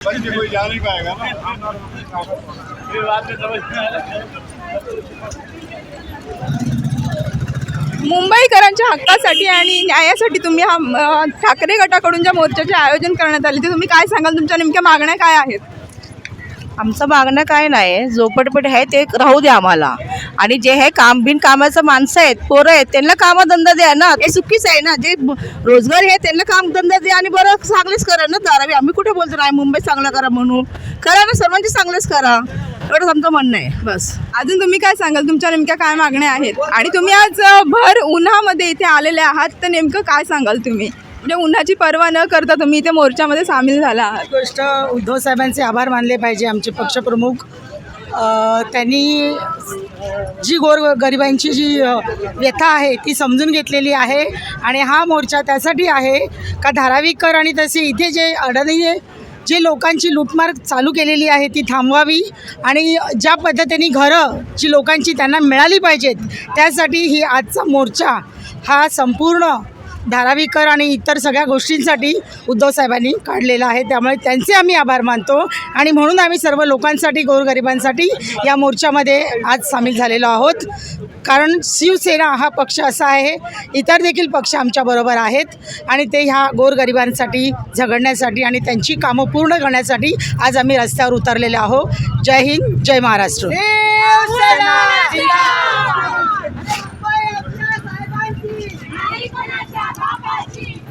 बच्चे कोई जा नहीं पाएगा ना। ये बात समझ में मुंबईकरांच्या हक्कासाठी आणि न्यायासाठी तुम्ही हा ठाकरे गटाकडून ज्या मोर्चाचे आयोजन करण्यात आले ते तुम्ही काय सांगाल? तुमच्या नेमक्या मागण्या काय आहेत? आमचं मागणं काय नाही. झोपडपट आहे ते राहू द्या आम्हाला. आणि जे हे काम बिन कामाचं माणसं आहेत पोरं आहेत त्यांना कामधंदा द्या ना. हे चुकीचं आहे ना. जे रोजगार आहे त्यांना कामधंदा द्या आणि बरं चांगलेच करा ना दारावी. आम्ही कुठे बोलतो नाही मुंबई चांगलं करा म्हणून. करा ना सर्वांचे चांगलेच करा. एवढंच आमचं म्हणणं आहे बस. अजून तुम्ही काय सांगाल? तुमच्या नेमक्या काय मागण्या आहेत? आणि तुम्ही आज भर उन्हामध्ये इथे आलेले आहात तर नेमकं काय सांगाल तुम्ही? म्हणजे उन्हाची पर्वा न करता तुम्ही इथे मोर्चामध्ये सामील झाला आहात. गोष्ट उद्धव साहेबांचे आभार मानले पाहिजे आमचे पक्षप्रमुख. अ, त्यांनी जी गोर गरिबांची जी अ, व्यथा आहे ती समजून घेतलेली आहे आणि हा मोर्चा त्यासाठी आहे का धारावीकर आणि तसे इथे जे अडाणी जे लोकांची लूटमार चालू केलेली आहे ती थांबवावी आणि ज्या पद्धतीने घरं जी लोकांची त्यांना मिळाली पाहिजेत त्यासाठी ही आजचा मोर्चा हा संपूर्ण धारावीकर आणि इतर सगळ्या गोष्टींसाठी उद्धव साहेबांनी काढलेला आहे. त्यामुळे त्यांचे आम्ही आभार मानतो. आणि म्हणून आम्ही सर्व लोकांसाठी गोरगरिबांसाठी या मोर्चामध्ये आज सामील झालेलो आहोत. कारण शिवसेना हा पक्ष असा आहे इतर देखील पक्ष आमच्याबरोबर आहेत आणि ते ह्या गोरगरिबांसाठी झगडण्यासाठी आणि त्यांची कामं पूर्ण करण्यासाठी आज आम्ही रस्त्यावर उतरलेले आहोत. जय हिंद जय Maharashtra. Aí, Banatia, dá pra.